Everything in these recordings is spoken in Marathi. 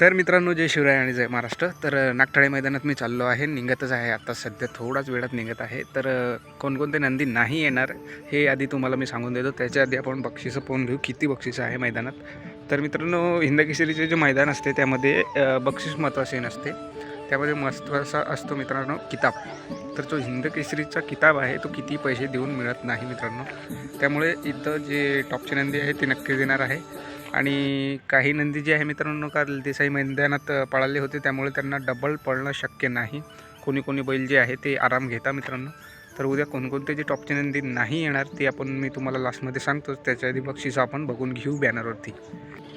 तर मित्रांनो जय शिवराय आणि जय महाराष्ट्र. तर नागठाळे मैदानात मी चाललो आहे. निघतच आहे. आता सध्या थोडाच वेळात निघत आहे. तर कोणकोणते नंदी नाही येणार हे आधी तुम्हाला मी सांगून देतो. त्याच्या आधी आपण बक्षिसं पाहून घेऊ. किती बक्षिसं आहे मैदानात? तर मित्रांनो हिंदकेसरीचे जे मैदान असते त्यामध्ये बक्षीस महत्त्वाचे नसते. त्यामध्ये महत्त्वाचा असतो मित्रांनो किताब. तर जो हिंदकेसरीचा किताब आहे तो किती पैसे देऊन मिळत नाही मित्रांनो. त्यामुळे इथं जे टॉपचे नंदी आहे ते नक्की देणार आहे. आणि काही नंदी जे आहे मित्रांनो काल देसाई मैदानात पळाले होते त्यामुळे त्यांना डबल पळणं शक्य नाही. कोणी कोणी बैल जे आहे ते आराम घेता मित्रांनो. तर उद्या कोणकोणते जे टॉपचे नंदी नाही येणार ते आपण मी तुम्हाला लास्टमध्ये सांगतोच. त्याच्या आधी बक्षीस आपण बघून घेऊ बॅनरवरती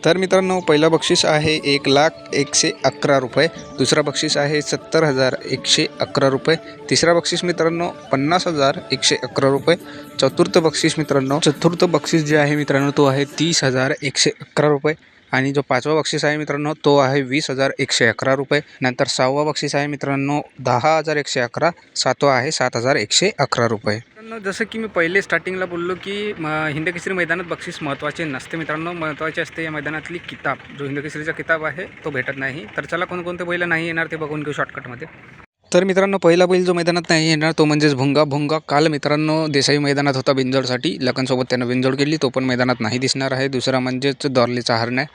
तर मित्रांनो पहिला बक्षीस आहे एक लाख एकशे अकरा रुपये. दुसरा बक्षीस आहे सत्तर हजार एकशे अकरा रुपये. तिसरा बक्षीस मित्रांनो पन्नास हजार एकशे अकरा रुपये. चतुर्थ बक्षीस मित्रांनो चतुर्थ बक्षीस जे आहे मित्रांनो तो आहे तीस हजार एकशे अकरा रुपये. आणि जो पाचवा बक्षीस आहे मित्रांनो तो आहे वीस हजार एकशे अकरा रुपये. नंतर सहावा बक्षीस आहे मित्रांनो दहा हजार एकशे अकरा. सातवा आहे सात हजार एकशे अकरा रुपये. मित्रांनो जसं की मी पहिले स्टार्टिंगला बोललो की म हिंदकेसरी मैदानात बक्षीस महत्त्वाचे नसते मित्रांनो. महत्त्वाचे असते या मैदानातली किताब. जो हिंदकेसरीचा किताब आहे तो भेटत नाही. तर चला कोणकोणते बैलं नाही येणार ते बघून घेऊ शॉर्टकटमध्ये तर मित्रांनो पहिला बैल जो मैदानात नाही येणार तो म्हणजेच भुंगा. भुंगा काल मित्रांनो देसाई मैदानात होता बिंजोडसाठी लखनसोबत त्यानं बिंजोड केली तो पण मैदानात नाही दिसणार आहे. दुसरा म्हणजेच दॉर्लीचा हरण्या.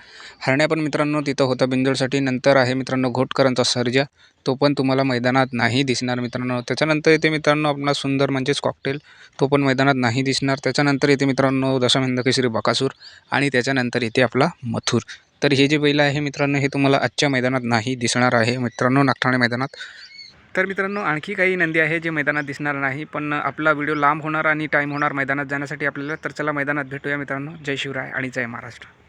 हरण्या पण मित्रांनो तिथं होता बिंजोडसाठी नंतर आहे मित्रांनो घोटकरांचा सर्जा. तो पण तुम्हाला मैदानात नाही दिसणार मित्रांनो. त्याच्यानंतर येते मित्रांनो आपला सुंदर म्हणजेच कॉकटेल तो पण मैदानात नाही दिसणार. त्याच्यानंतर येते मित्रांनो दशमहिंद बकासूर आणि त्याच्यानंतर येते आपला मथुर. तर हे जे बैल आहे मित्रांनो हे तुम्हाला आजच्या मैदानात नाही दिसणार आहे मित्रांनो नागठाणे मैदानात. तर मित्रांनो आणखी काही नंदी आहे जे मैदानात दिसणार नाही पण आपला व्हिडिओ लांब होणार आणि टाईम होणार मैदानात जाण्यासाठी आपल्याला तर चला मैदानात भेटूया मित्रांनो. जय शिवराय आणि जय महाराष्ट्र.